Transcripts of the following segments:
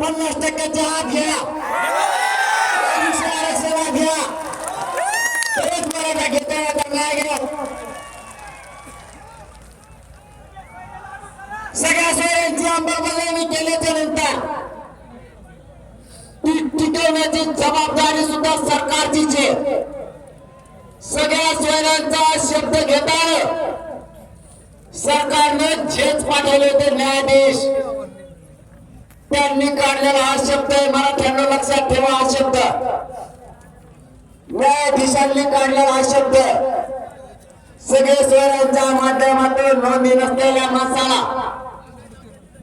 पन्नास टक्क्याच्या आत घ्या. आरक्षणात घ्या. परत मराठा घेता येतात नाही घ्या. सगळ्या सोयऱ्यांची अंमलबजावणी केल्याच्यानंतर ती टिकवण्याची जबाबदारी सुद्धा सरकारचीच आहे. सगळ्या सोयऱ्यांचा शब्द घेताना सरकारनं झेच पाठवले होते न्यायाधीश. त्यांनी काढलेला हा शब्द आहे मराठ्यांना लक्षात ठेवा हा शब्द. न्यायाधीशांनी काढलेला हा शब्द सगळे स्वरांच्या माध्यमातून नोंदी नसलेल्या माणसाला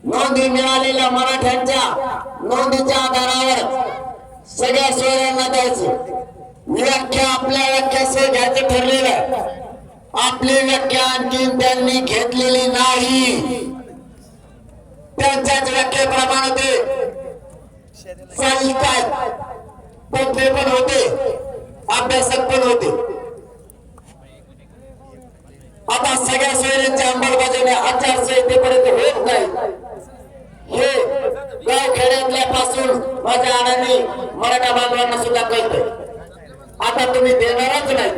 नोंदी मिळालेल्या मराठ्यांच्या नोंदीच्या आधारावर सगळ्या सोयऱ्यांना द्यायचं. व्याख्या आपल्या व्याख्यासह घ्यायचं ठरलेलं आपली व्याख्या आणखीन त्यांनी घेतलेली नाही. त्यांच्याच व्याख्येप्रमाणे ते साहित्य तज्ञ पण होते अभ्यासक पण होते. आता सगळ्या सोयऱ्यांच्या अंमलबजावणी आचारसंहितेपर्यंत होत नाही. हे गाव खेड्यातल्यापासून माझ्या आनंदी मराठा बांधवांना सुद्धा कळतंय. आता तुम्ही देणारच नाही.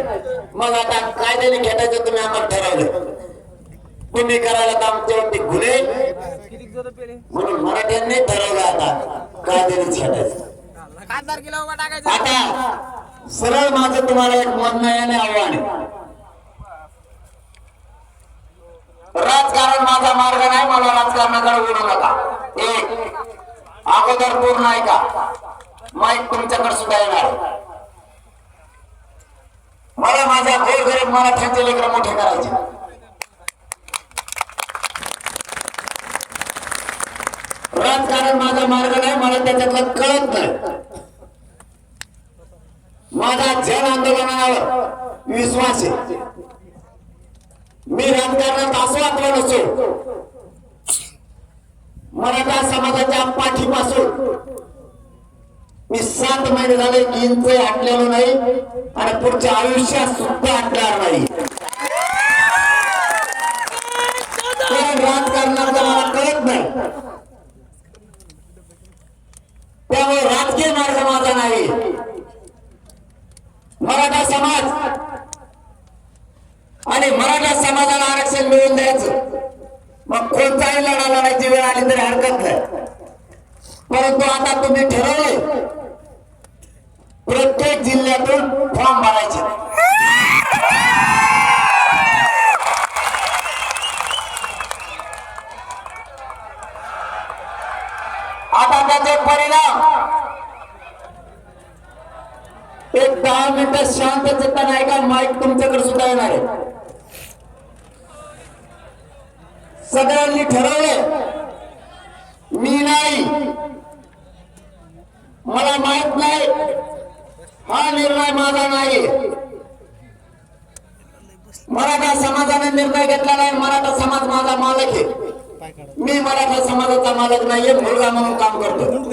मग आता कायद्याने खेटायचं तुम्ही आम्हाला ठरवलं तुम्ही करायला तर आमच्यावरती गुन्हे म्हणून मराठ्यांनी ठरवलं आता कायद्याने छाटायचं आता सरळ माझं तुम्हाला एक म्हणणं आहे आणि आव्हान आहे. राजकारण माझा मार्ग नाही मला राजकारणाकडे ओढू नका. एक अगोदर पूर्ण आहे का माईक तुमच्याकडे सुद्धा येणार मला माझ्या गोरगरीब मराठ्यांचे लेकर मोठे करायचे. राजकारण माझा मार्ग नाही मला त्याच्यातलं कळत नाही. माझा जन आंदोलनावर विश्वास आहे. मी राजकारणात असो अथवा नसो मराठा समाजाच्या पाठीपासून मी सात महिने झाले इंच आटलेलो नाही आणि पुढच्या आयुष्यात सुद्धा आटणार नाही कारण राजकारणाचा मला कळत नाही त्यामुळे राजकीय मार्ग माझा नाही. मराठा समाज आणि मराठा समाजाला आरक्षण मिळवून द्यायचं. मग कोणताही लढा लढायची वेळ आली तरी हरकत नाही. परंतु आता तुम्ही ठरवले प्रत्येक जिल्ह्यातून फॉर्म भरायचे आता त्याचे परिणाम. एक दहा मिनिटं शांत चित्त नाही का? माईक तुमच्याकडे सुद्धा येणार आहे. सगळ्यांनी ठरवले मी नाही. मला माहीत नाही. हा निर्णय माझा नाही मराठा समाजाने निर्णय घेतला नाही. मराठा समाज माझा मालक आहे. मी मराठा समाजाचा मालक नाहीये मुलगा म्हणून काम करतो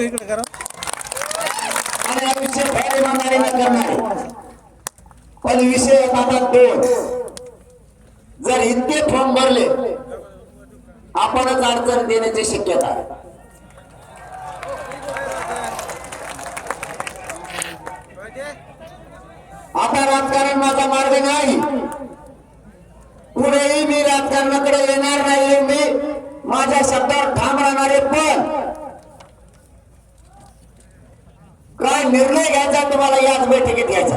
आणि हा विषय फायदेमंदारीने करणार आहे. पण विषय दोन. जर इतके फॉर्म भरले आपणच अडचण देण्याची शक्यता आहे. आता राजकारण माझा मार्ग नाही. पुढेही मी राजकारणाकडे येणार नाही मी. माझ्या शब्दावर ठाम राहणारे पण काय निर्णय घ्यायचा तुम्हाला याच बैठकीत घ्यायचा?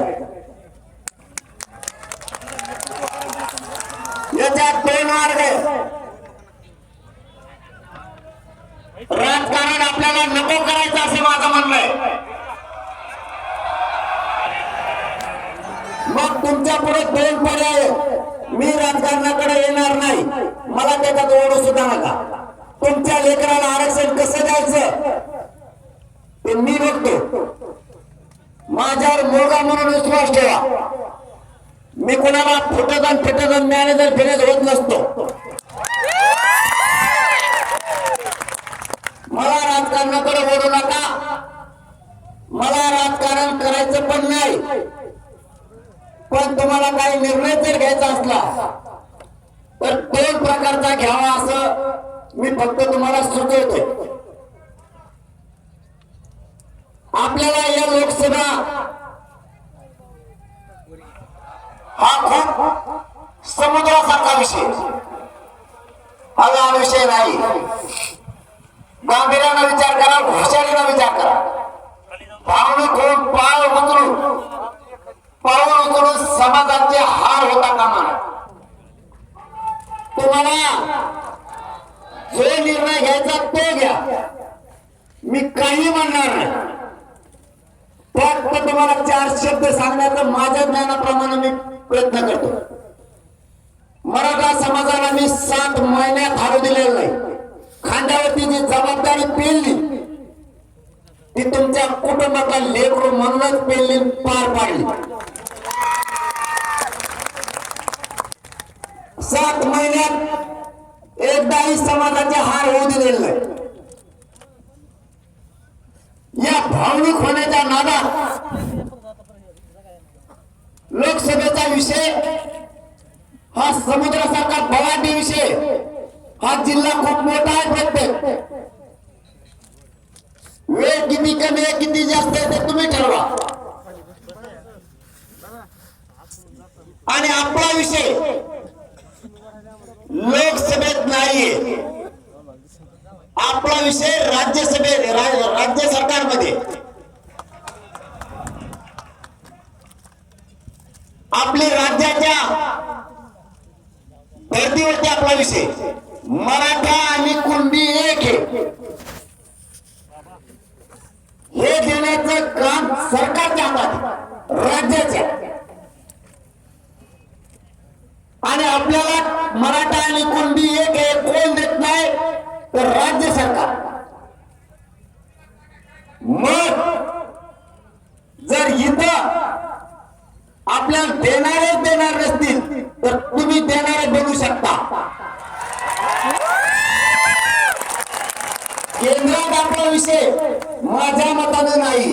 याच्यात दोन मार्ग राजकारण आपल्याला नको करायचं असे माझं म्हणणं आहे. मग तुमच्यापुढे दोन पर्याय मी राजकारणाकडे येणार नाही. मला त्याच्यात ओढू सुद्धा नका. तुमच्या लेकराला आरक्षण कसं द्यायचं? ते मी बघतो. माझ्यावर मुलगा म्हणून विश्वास ठेवा. मी कोणाला फुटत आणि मॅनेजर फिरत होत नसतो. मला राजकारणाकडे ओढू नका. मला राजकारण करायचं पण नाही. पण तुम्हाला काही निर्णय जर घ्यायचा असला तर कोण प्रकारचा घ्यावा असं मी फक्त तुम्हाला सुचवतोय. आपल्याला या लोकसभा हा खूप समुद्रासारखा विषय. हा विषय नाही. गांभीर्यानं विचार करा हुशारीनं विचार करा. भावना होऊन पाय उतरून पाऊल उतरून समाजाचे हार होता कामा तुम्हाला जो निर्णय घ्यायचा तो घ्या. मी काही म्हणणार नाही. फक्त तुम्हाला चार शब्द सांगण्याचा माझ्या ज्ञानाप्रमाणे मी प्रयत्न करतो. मराठा समाजाला मी सात महिन्यात हारू दिलेलं नाही. खांद्यावरती जी जबाबदारी पेलली ती तुमच्या कुटुंबाचा लेकरू म्हणूनच पेलली पार पाडली. सात महिन्यात एकदाही समाजाचे हार होऊ दिलेले नाही. या भावनिक होण्याच्या नादात लोकसभेचा विषय हा समुद्रासारखा बलाढ्य विषय हा जिल्हा खूप मोठा आहे प्रत्येक. वेळ किती कमी आहे किती जास्त आहे ते तुम्ही ठरवा. आणि आपला विषय लोकसभेत नाहीये आपला विषय राज्यसभेत राज्य सरकारमध्ये. आपली राज्याच्या धर्तीवरती आपला विषय. मराठा आणि कुंडी एक आहे. हे देण्याचं काम सरकारच्या हातात राज्याच्या आणि आपल्याला मराठा आणि कुणबी एक आहे कोण देत नाही तर राज्य सरकार मग जर इथं आपल्याला देणारे देणार नसतील तर तुम्ही देणारे बनू शकता केंद्रात आपला विषय माझ्या मतानं नाही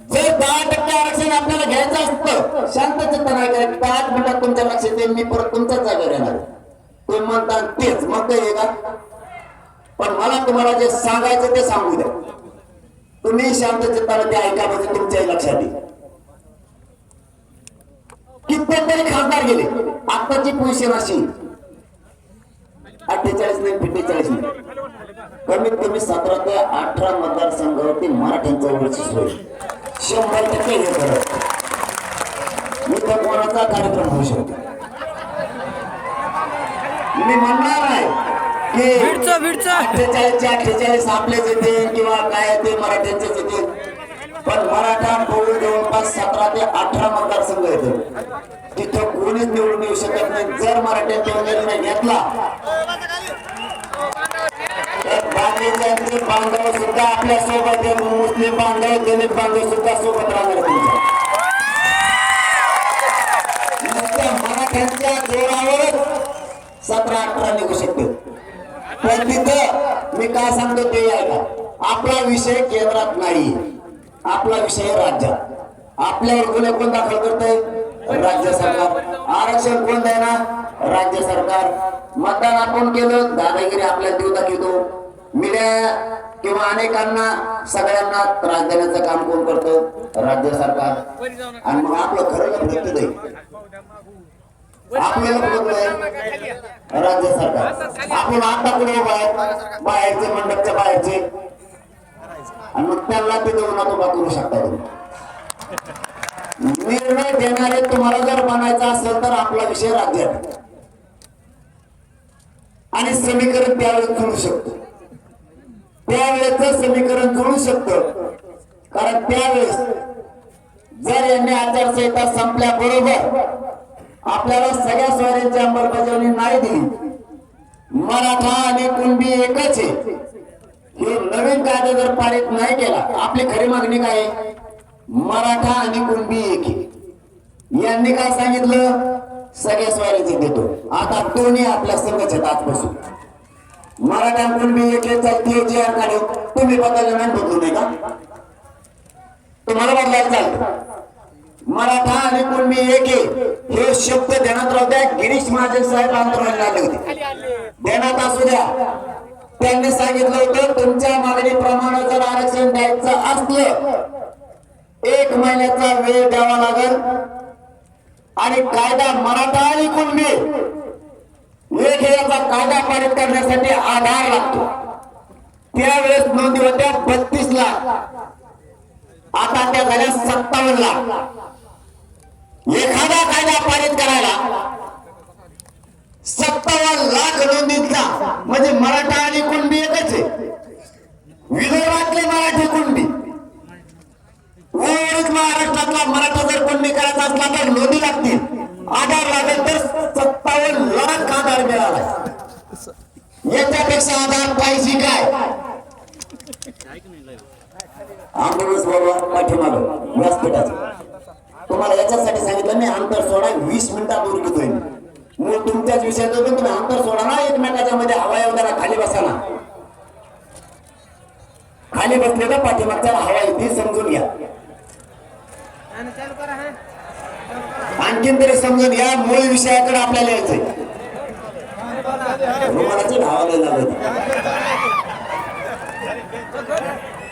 जर दहा टक्के आरक्षण आपल्याला घ्यायचं असतं शांत चित्त नाही काय पाच मिनिटात तुमच्या लक्षात येईल मी परत तुमच्याच जागेवर येणार तुम्ही म्हणता तेच मग काय आहे का पण मला तुम्हाला जे सांगायचं ते सांगू द्या तुम्ही शांत चित्तानं ते ऐका म्हणजे तुमच्याही लक्षात येईल कित्येक तरी खासदार गेले आताची पोझिशन अशी अठ्ठेचाळीस नाही पिठ्ठेचाळीस नाही कमीत कमी सतरा ते अठरा मतदारसंघावरती मराठ्यांचं वर्चस्व होईल शंभर टक्के हे मी तर कोणाचा कार्यक्रम होऊ शकतो मी म्हणणार आहे की भिडचं भिडचं. अठ्ठेचाळीसचे अठ्ठेचाळीस आपलेच येते किंवा काय येते मराठ्यांचेच येते पण मराठा बहु जवळपास सतरा ते अठरा मतदारसंघ येते तिथं कोणीच निवडून येऊ शकत नाही. जर मराठ्यांचा निर्णय घेतला तर बांधलेले बांधव सुद्धा आपल्यासोबत मुस्लिम बांधव दलित बांधव सुद्धा सोबत राहणार तुमच्या. मराठ्यांच्या जोरावरच सतरा अठरा निघू शकते पण तिथं मी काय सांगतो ते ऐका. आपला विषय केंद्रात नाही. आपला विषय राज्यात. आपल्यावर गुन्हे कोण दाखल करतय? राज्य सरकार. आरक्षण कोण देणार? राज्य सरकार. मतदान आपण केलं दादागिरी आपल्या देऊ दाखवतो मीडिया किंवा अनेकांना सगळ्यांना त्रास देण्याचं काम कोण करत? राज्य सरकार. आणि मग आपलं खरं लफडं आहे आपल्याला बघतोय राज्य सरकार. आपण आता कुठे बाहेरचे मंडपच्या बाहेरचे. आणि मग त्यांना ते देऊन उभा करू शकता तुम्ही? निर्णय देणारे तुम्हाला जर बनायचा असेल तर आपला विषय राज्यात. आणि समीकरण त्यावेळेस करू शकतो. त्यावेळेच समीकरण जुळू शकतं. कारण त्यावेळेस जर यांनी आचारसंहिता संपल्याबरोबर आपल्याला सगळ्या स्वाऱ्यांची अंमलबजावणी नाही दिली. मराठा आणि कुणबी एकच आहे. हे नवीन कायदा जर पारित नाही केला आपली खरी मागणी काय आहे? मराठा आणि कुणबी एक आहे. यांनी काय सांगितलं? सगळ्या स्वाऱ्यांचे देतो. आता दोन्ही आपल्या संघच आहेत आजपासून. मराठा आणि कुणबी एक चालते जे काढू तुम्ही बदललं नाही बदलू नये का तुम्हाला बदलायला चालतं मराठा आणि कुणबी एक हे शब्द ध्यानात राहू द्या. गिरीश महाजन साहेब आंदोलनाला आले होते. ध्यानात असू द्या. त्यांनी सांगितलं होतं तुमच्या मागणीप्रमाणे जर आरक्षण द्यायचं असलं एक महिन्याचा वेळ द्यावा लागेल. आणि कायदा मराठा आणि कुणबी. एक कायदा पारित करण्यासाठी आधार लागतो. त्यावेळेस नोंदी होत्या बत्तीस लाख. आता त्या झाल्या सत्तावन्न लाख. एखादा कायदा पारित करायला सत्तावन्न लाख नोंदीतला. म्हणजे मराठा आणि कुणबी एकच आहे. विदर्भातले मराठी कुणबी. उर्वरित महाराष्ट्रातला मराठा जर कुणबी करायचा असला तर नोंदी लागतील. आधार लागेल तर सत्तावन्न लाख आधार मिळाला. याच्यापेक्षा आधार पाहिजे काय? आंबोलस बरोबर पाठीमाग व्यासपीठाचं. तुम्हाला याच्यासाठी सांगितलं मी अंतर सोडा वीस मिनिटात दूर घेतोय मूळ तुमच्याच विषयात पण तुम्ही अंतर सोडा ना एकमेकाच्या मध्ये हवा येऊ खाली बसा ना. खाली बसले तर पाठीमागच्या हवा येते समजून घ्या. चालू करा आणखीन तरी समजून घ्या मूळ विषयाकडे आपल्याला यायचंय. रुमालाची धावाला झालं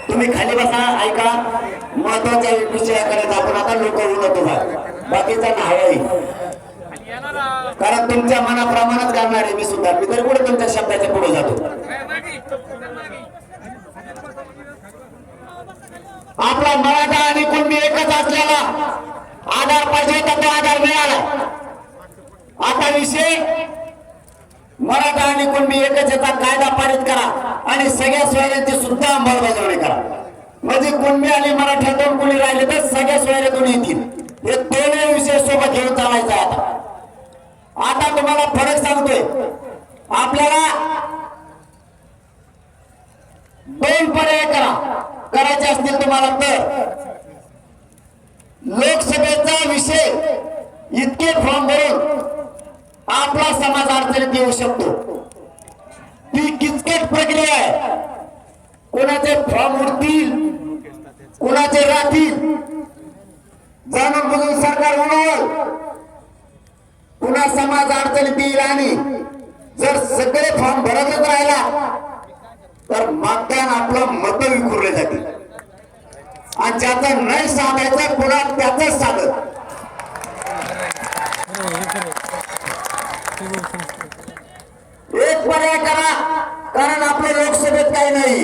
तुम्ही खाली बसा ऐका. महत्त्वाच्या विषयाकडे आपण आता लोक उलट उभा बाकीचा धावाही कारण तुमच्या मनाप्रमाणेच करणार आहे मी सुद्धा. मी तरी कुठे तुमच्या शब्दाच्या पुढे जातो? आपला मराठा आणि कुणबी एकच असलेला आधार पाहिजे होता तो आधार मिळाला. आता विषय मराठा आणि कुणबी एकच याचा कायदा पारित करा आणि सगळ्या सोयऱ्यांची सुद्धा अंमलबजावणी करा. म्हणजे कुणबी आणि मराठ्यातून कोणी राहिले तर सगळ्या सोयऱ्यातून येतील. हे दोन्ही विषय सोबत घेऊन चालायचा आता. आता तुम्हाला फरक सांगतोय. आपल्याला दोन पर्याय करा. करायचे असतील तुम्हाला तर. लोकसभेचा विषय इतके फॉर्म भरून आपला समाज अडचणीत येऊ शकतो. ती किचकट प्रक्रिया आहे. कोणाचे फॉर्म उडतील कोणाचे राहतील जाणून बुजून सरकार होणार पुन्हा समाज अडचणीत येईल आणि जर सगळे फॉर्म भरतच राहिला तर मतदान आपलं मत विखुरले जातील आणि ज्याचा नाही साधायचा पुन्हा त्याच साधत एक पर्याय करा कारण आपल्या लोकसभेत काही नाही.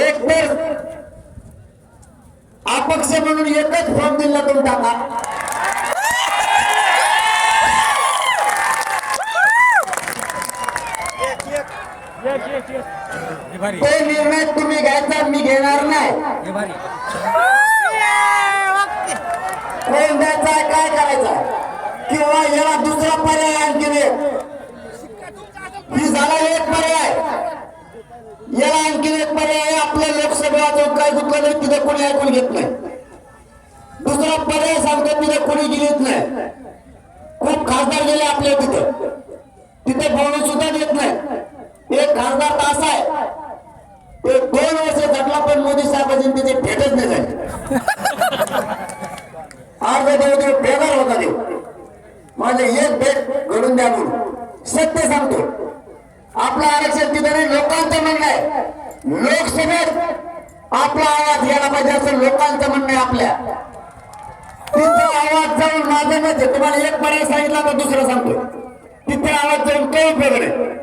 एक तर अपक्ष म्हणून एकच फॉर्म दिला तुम्ही टाका. तो निर्णय तुम्ही घ्यायचा मी घेणार नाही. आहे, काय करायचं? किंवा याला दुसरा पर्याय आणखी एक ही झाला एक पर्याय. याला आणखी एक पर्याय आपल्या लोकसभेला जो काय गुतलं नाही तिथे कोणी ऐकून घेत नाही. दुसरा पर्याय सांगतो तिथे कोणी गेलीच नाही. खूप खासदार गेले आपल्या तिथे. तिथे बोलून सुद्धा देत नाही. एक खासदार तर असा आहे एक दोन वर्ष जगला पण मोदी साहेबांची तिथे भेटच नाही झाली. अर्ध देव देव बेकार होता देव. माझे एक भेट घडून द्या म्हणून. सत्य सांगतो. आपलं आरक्षण तिथे नाही लोकांचं म्हणणं आहे. लोकसभेत आपला आवाज यायला पाहिजे असं लोकांचं म्हणणं आहे आपल्या. तिथे आवाज जाऊन माझं मत तुम्हाला एक पर्याय सांगितला तर दुसरं सांगतो. तिथे आवाज जाऊन तो उपयोग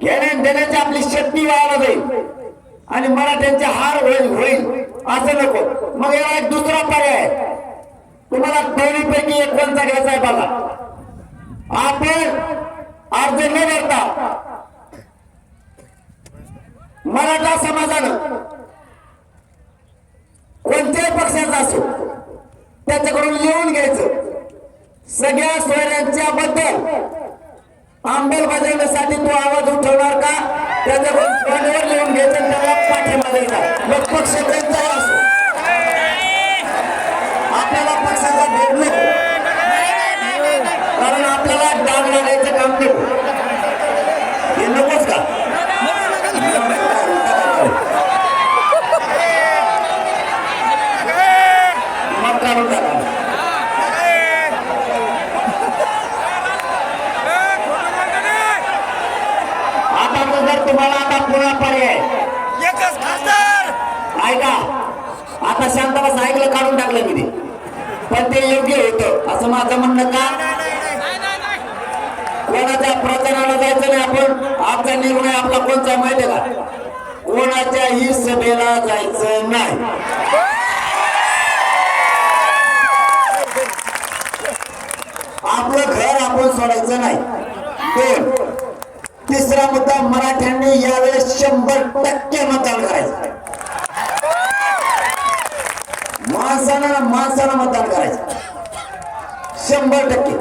घेण्या देण्याची आपली शक्ती वाढला जाईल. आणि मराठ्यांचे हार होईल होईल. असं नको. मग याला एक दुसरा पर्याय. आहे. तुम्हाला दोन्हीपैकी एक कोणता घ्यायचा आहे बघा. आपण अर्ज न करता मराठा समाजानं कोणत्याही पक्षाचा असो त्याच्याकडून लिहून घ्यायचं. सगळ्या सोयऱ्यांच्या बद्दल अंमलबजावणीसाठी तो आवाज उठवणार का? त्याच्याकडून फोनवर लिहून घ्यायचं त्याला पाठिंबा द्यायचा मग पक्ष त्यांचा असो आपल्याला पक्षाचा भेट नको कारण आपल्याला डाग लागायचं काम नको हे नकोच का मग काढून टाका पुन्हा पर्याय एकच खासदार ऐका आता शांत बस ऐकलं काढून टाकलं मी ते पण ते योग्य होतं असं माझं म्हणणं का कोणाच्या प्रचाराला जायचं नाही आपण आजचा निर्णय आपला कोणता माहिती आहे का कोणाच्याही सभेला जायचं नाही आपलं घर आपण सोडायचं नाही दोन तिसरा मुद्दा मराठ्यांनी यावेळेस शंभर टक्के मतदान करायचं माणसानं माणसानं मतदान करायचं. शंभर टक्के.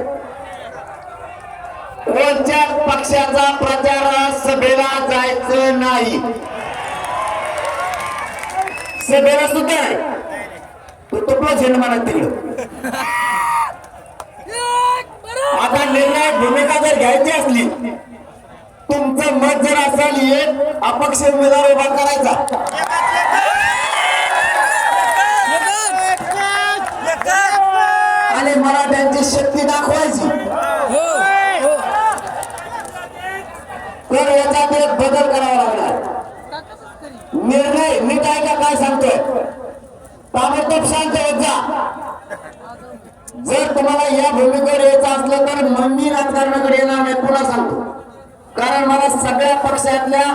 कोणत्या पक्षाचा प्रचार सभेला जायचं नाही. सभेला सुद्धा नाही. तो तुपला झेंड तिकडं? आता निर्णायक भूमिका जर घ्यायची असली तुमचं मत जर असेल एक अपक्ष उमेदवार उभा करायचा. आणि मराठ्यांची शक्ती दाखवायची. तर याच्यात एक बदल करावा लागणार. निर्णय मी काय का काय सांगतोय? ताबडतोब शांत होत जा. जर तुम्हाला या भूमिकेवर यायचं असलं तर मंदिर राजकारणाकडे येणार नाही पुन्हा सांगतो. कारण मला सगळ्या पक्षातल्या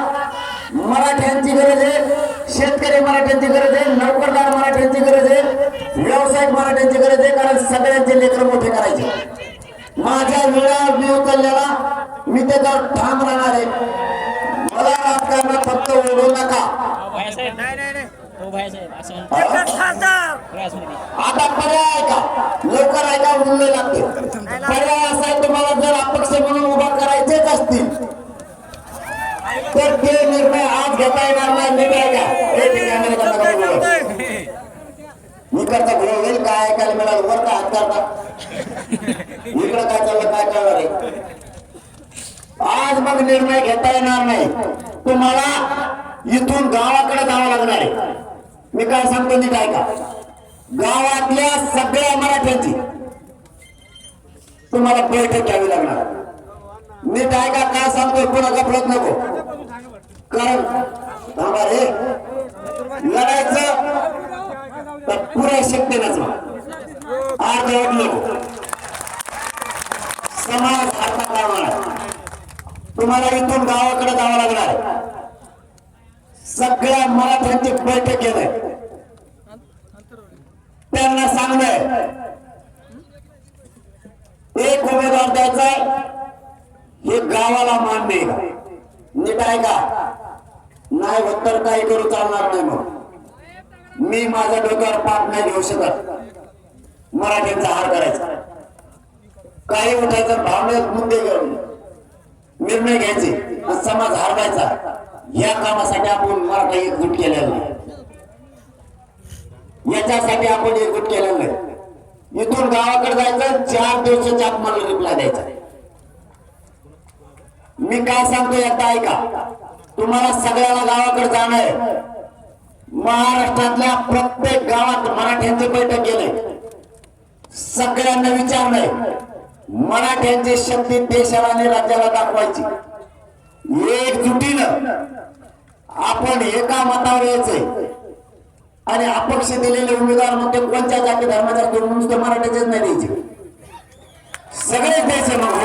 मराठ्यांची गरज आहे शेतकरी मराठ्यांची गरज आहे नोकरदार मराठ्यांची गरज आहे व्यावसायिक मराठ्यांची गरज आहे कारण सगळ्यांचे लेकर मोठे करायचे. माझ्या वेळा मी उचललेला मी त्याच्यावर ठाम राहणार आहे. मला राजकारणात फक्त ओढू नका. असं आता पर्याय आहे का? लवकर आहे का? उरले लागते. पर्याय असा आहे तुम्हाला जर अपक्ष म्हणून उभा करायचेच असतील तर ते निर्णय आज घेता येणार नाही मी काय का हे का करता घोळ होईल काय ऐकायला मिळालं? वर काय हात करता इकडं काय चाललं काय कळणार आहे आज मग निर्णय घेता येणार नाही. तुम्हाला इथून गावाकडे जावं लागणार आहे. मी काय सांगतो नीट ऐका. गावातल्या सगळ्या मराठ्यांची तुम्हाला बैठक घ्यावी लागणार. नीट ऐका काय सांगतोय पुन्हा गफलत नको. कारण थांबा रे. लढायचं तर पुऱ्या शक्तीनंच अर्धवट नको. समाज हातात लावणार. तुम्हाला इथून गावाकडे जावं लागणार. सगळ्या मराठ्यांची बैठक केलंय त्यांना सांगणं एक उमेदवार द्यायचा हे गावाला मान्य आहे नीट आहे का? नाही उत्तर तर काही करू चालणार नाही मग. मी माझ्या डोक्यावर पाप नाही घेऊ शकत. मराठ्यांचा हार करायचा. काही उठायचं भावनेत मुद्दे घेऊन निर्णय घ्यायचे समाज हरवायचा या कामासाठी आपण मराठा एकजूट केलेला नाही. याच्यासाठी आपण एकजूट केलेलं नाही. इथून गावाकडे जायचं चार दिवसाच्या आत मला रिप्लाय द्यायचा. मी काय सांगतो एकदा ऐका. तुम्हाला सगळ्याला गावाकडे जाणं आहे. महाराष्ट्रातल्या प्रत्येक गावात मराठ्यांची बैठक गेले सगळ्यांना विचारलंय मराठ्यांची शक्ती देशाला आणि राज्याला दाखवायची. एकजुटीनं आपण एका मतावर यायचंय आणि अपक्ष दिलेले उमेदवार मग ते कोणत्या जाती धर्माच्या असतील मराठीचेच नुसते नाही द्यायचे. सगळेच द्यायचे मग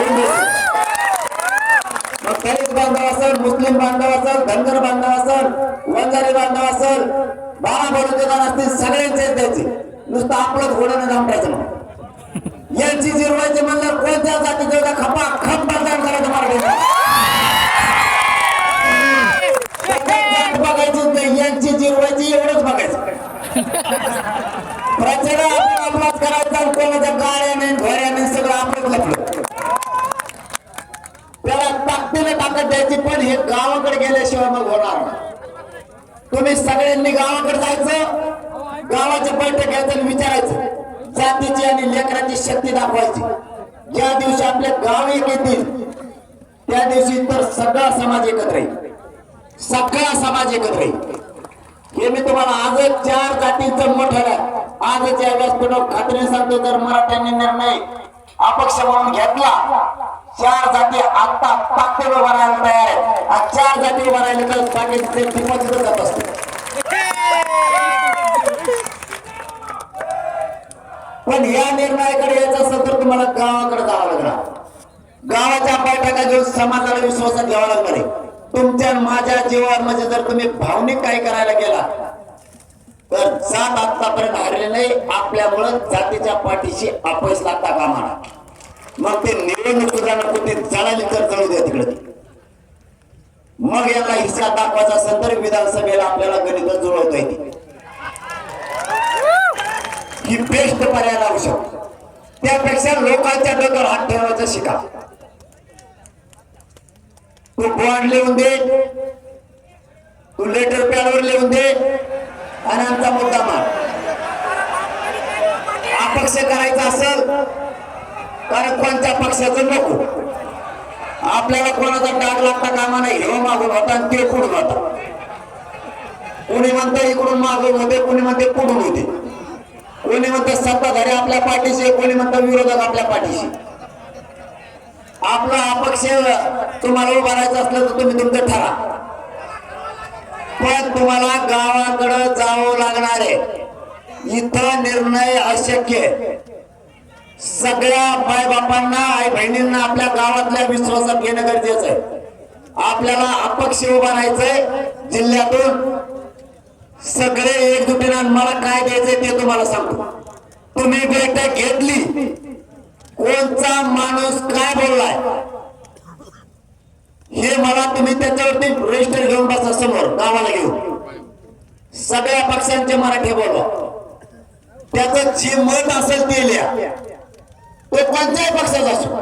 दलित बांधव असेल मुस्लिम बांधव असेल धनगर बांधव असेल वंजारी बांधव असेल बाळा बलुतेदार असतील सगळ्यांचेच द्यायचे. नुसतं आपलं घोड्यानं दामटायचं मग. यांची जिरवायचे म्हणल्यावर कोणत्या जातीचे खपा खप मतदान करायचं मराठी बघायचीच नाही यांची जिरवायची एवढंच बघायचं. प्रचार आपण आपलाच करायचा कोणाच्या गाड्या नाही घोड्या नाही सगळं आपलंच लपलं. त्याला ताकदीने ताकद द्यायची पण हे गावाकडे गेल्याशिवाय मग होणार नाही. तुम्ही सगळ्यांनी गावाकडे जायचं गावाच्या बैठक घ्यायचं आणि विचारायचं. जातीची आणि लेकराची शक्ती दाखवायची. ज्या दिवशी आपले गाव एक येतील त्या दिवशी तर सगळा समाज एकत्र येईल. सगळा समाज एकत्र येईल हे मी तुम्हाला आजच चार जातीचं मठ आजच या व्यासपीठावर खात्रीने सांगतो तर मराठ्यांनी निर्णय अपक्ष म्हणून घेतला चार जाती आता ताकद भरायला तयार आहे आज चार जाती भरायला तर बाकीचे टिपा जात असते पण या निर्णयाकडे याचा सत्र तुम्हाला गावाकडे जावं लागणार. गावाच्या बैठका घेऊन समाजाला विश्वासात घ्यावा लागणार आहे. तुमच्या माझ्या जीवावर म्हणजे जर तुम्ही भावनिक काही करायला गेला तर जात आतापर्यंत हारले नाही आपल्यामुळं जातीच्या पाठीशी अपयश लागता म्हणा मग ते निवडणूक सुधारणा कुठे जळाली तर जळू द्या तिकडे. मग याला हिस्सा दाखवायचा संदर्भ विधानसभेला आपल्याला गणित जुळवता येते ही बेस्ट पर्याय लावू शकतो. त्यापेक्षा लोकांच्या डोक्यावर हात ठेवायचा शिका. तू बॉन्ड लिहून दे तू लेटर पॅडवर लिहून दे आणि आमचा मुद्दा मार अपक्ष करायचा असेल कारण कोणत्या पक्षाचं नको. आपल्याला कोणाचा डाग लागता कामा नाही. हे मागून होता आणि ते पुढून होता. कोणी म्हणतं इकडून मागून होते कोणी म्हणते पुढून होते. कोणी म्हणतं सत्ताधारी आपल्या पाठीशी कोणी म्हणतं विरोधक आपल्या पाठीशी आपला अपक्ष तुम्हाला उभारायचं असलं तर तुम्ही तुमचं ठरा. पण तुम्हाला गावाकडं जावं लागणार आहे. इथं निर्णय अशक्य सगळ्या माय बापांना आई बहिणींना आपल्या गावातल्या विश्वासात घेणं गरजेचं आहे. आपल्याला अपक्ष उभा राहायचंय जिल्ह्यातून. सगळे एकजुटीनं मला काय द्यायचंय ते तुम्हाला सांगतो. तुम्ही बैठक घेतली कोणचा माणूस काय बोललाय? हे मला तुम्ही त्याच्यावरती रजिस्टर घेऊन बसा समोर गावाला घेऊन. सगळ्या पक्षांचे मराठी बोलवा. त्याचं जे मत असेल ते लिहा. तो कोणत्याही पक्षाचा असो.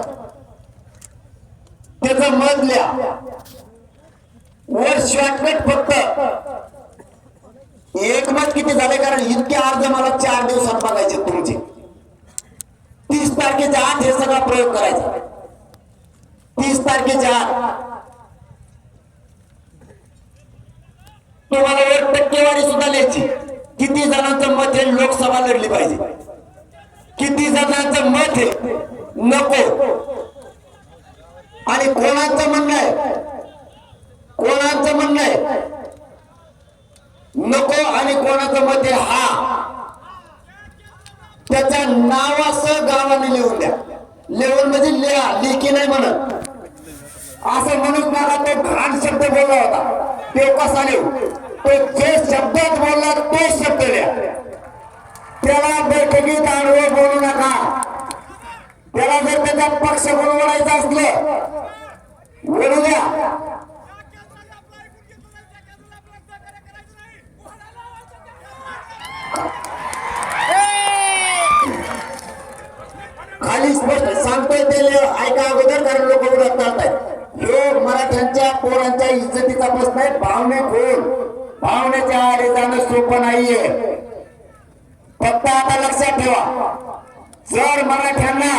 त्याचं मत लिहा. वर शॉर्टकट फक्त. एक मत किती झाले? कारण इतके अर्ज मला चार दिवसात बघायचे तुमचे. तीस तारखेच्या आत हे सगळा प्रयोग करायचा. तीस तारखेच्या आत. तुम्हाला एक टक्केवारी सुद्धा लिहायची. किती जणांचं मत हे लोकसभा लढली पाहिजे. किती जणांचं मत हे नको. आणि कोणाचं म्हणणं आहे? कोणाचं म्हणणं आहे? नको आणि कोणाचं मत आहे हा. त्याच्या नावास गावाने लिहून द्या. लेवल म्हणजे लिहा लेखी नाही म्हणत. असं म्हणून मला तो घाण शब्द बोलला होता. ते कसा लिहू. तो जे शब्दात बोलला तोच शब्द लिहा. त्याला बैठकीत आडवं बोलू नका. त्याला जर त्याचा पक्ष बोलवायचा असलं बोलू द्या खाली स्पष्ट सांगतोय ते ले- ऐका अगोदर कारण लोक उडत चालतायत. मराठ्यांच्या पोरांच्या इज्जतीचा प्रश्न आहे. भावने खोल भावनेच्या आडे जाणं सोपं नाहीये. फक्त आता लक्षात ठेवा. जर मराठ्यांना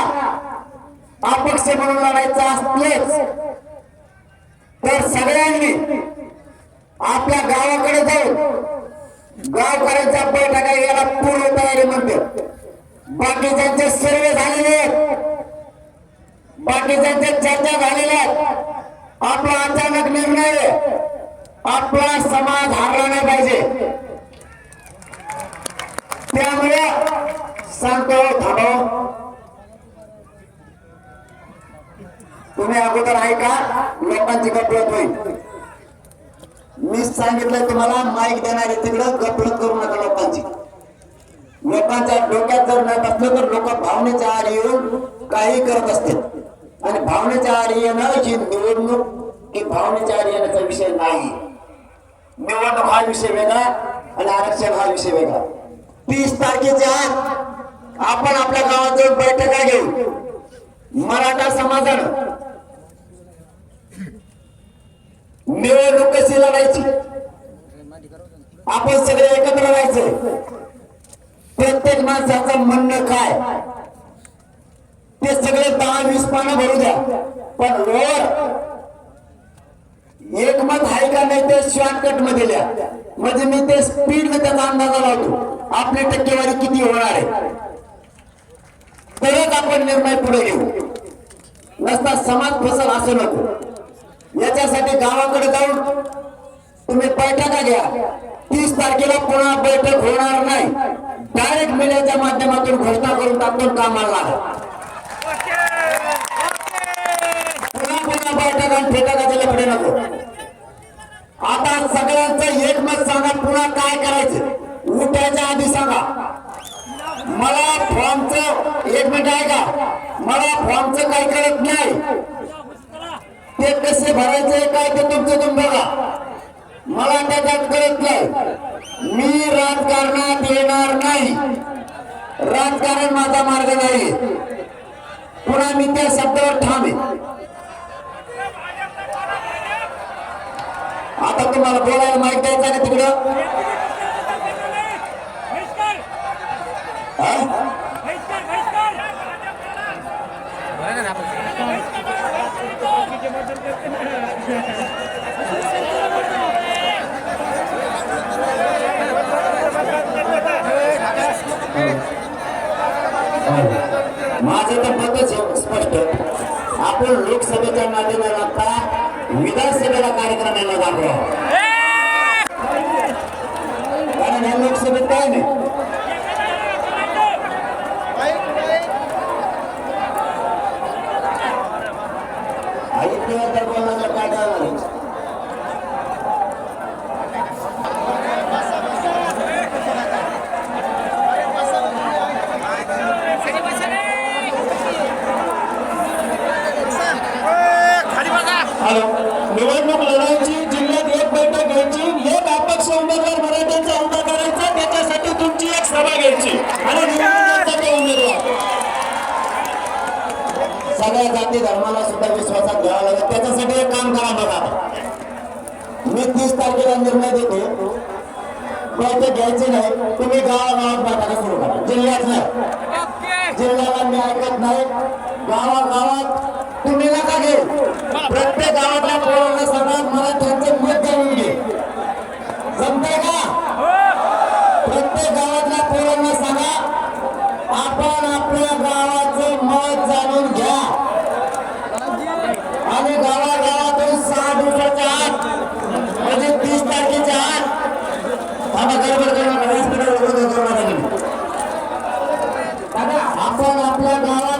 अपक्ष म्हणून लढायचं असलेच तर सगळ्यांनी आपल्या गावाकडे जाऊन गावकऱ्यांच्या बैठका याला पूर्ण तयारी म्हणते बाकीच्यांचे सर्वे झालेले आहेत बाकीच्यांचे चर्चा झालेल्या आपला अचानक निर्णय आपला समाज हारला नाही पाहिजे. त्यामुळे सांगतो थांबव. तुम्ही अगोदर ऐका लोकांची गपलत होईल. मी सांगितलं तुम्हाला माईक देणार आहे तिकडं गपलत करू नका लोकांची. लोकांच्या डोक्यात जर नाही बसलं तर लोक भावनेच्या आड येऊन काही करत असते आणि भावनेच्या आड निवडणूक ही भावनेच्या आड विषय नाही. निवडणूक हा विषय वेगळा आणि आरक्षण हा विषय वेगळा. तीस तारखेच्या आत आपण आपल्या गावात जाऊन बैठका घेऊ. मराठा समाजानं निवडणूक कशी लढायची? आपण सगळे एकत्र राहायचं. प्रत्येक माणसाचं म्हणणं काय? ते सगळे दहा वीस पानं भरू द्या. पण वर एक मत आहे का नाही ते शॉर्टकटमध्ये लिहा. म्हणजे मी ते स्पीड त्याचा अंदाजा लावतो. आपली टक्केवारी किती होणार आहे? तरच आपण निर्णय पुढे घेऊ. नसता समाज फसल असं नको. याच्यासाठी गावाकडे जाऊन तुम्ही बैठका घ्या. तीस तारखेला पुन्हा बैठक होणार नाही. डायरेक्ट मीडियाच्या माध्यमातून घोषणा करून टाकून कामाला लागा. पुन्हा पुन्हा बैठक आणि फेटाकाचे लफडे नको आता सगळ्यांचं एकमत सांगा पुन्हा काय करायचं? उठायच्या आधी सांगा. मला फॉर्मचं एक मिनिट आहे का मला फॉर्मचं काय कळत नाही. ते कसे भरायचे काय ते तुमचं तुम बघा. मला त्याच्यात कळत नाही. मी राजकारणात येणार नाही. राजकारण माझा मार्ग नाही. पुन्हा मी त्या शब्दावर ठाम आहे. आता तुम्हाला बोलायला माहीत द्यायचा का तिकडं? हा? माझं तर मतच स्पष्ट. आपण लोकसभेच्या नाते न लागता विधानसभेला আগ্রহ एक आणि सगळ्या जाती धर्माला सुद्धा विश्वासात घ्यावा लागेल. त्याच्यासाठी एक काम करा बघा. मी तीस तारखेला निर्णय देतो. पैसे घ्यायचे नाही. तुम्ही गावागावात बैठका सुरू करा जिल्ह्यात नाही. जिल्ह्याला मी ऐकत नाही. गावागावात तुम्ही नका घेऊ. प्रत्येक गावातल्या पोरांना सगळ्यात मराठी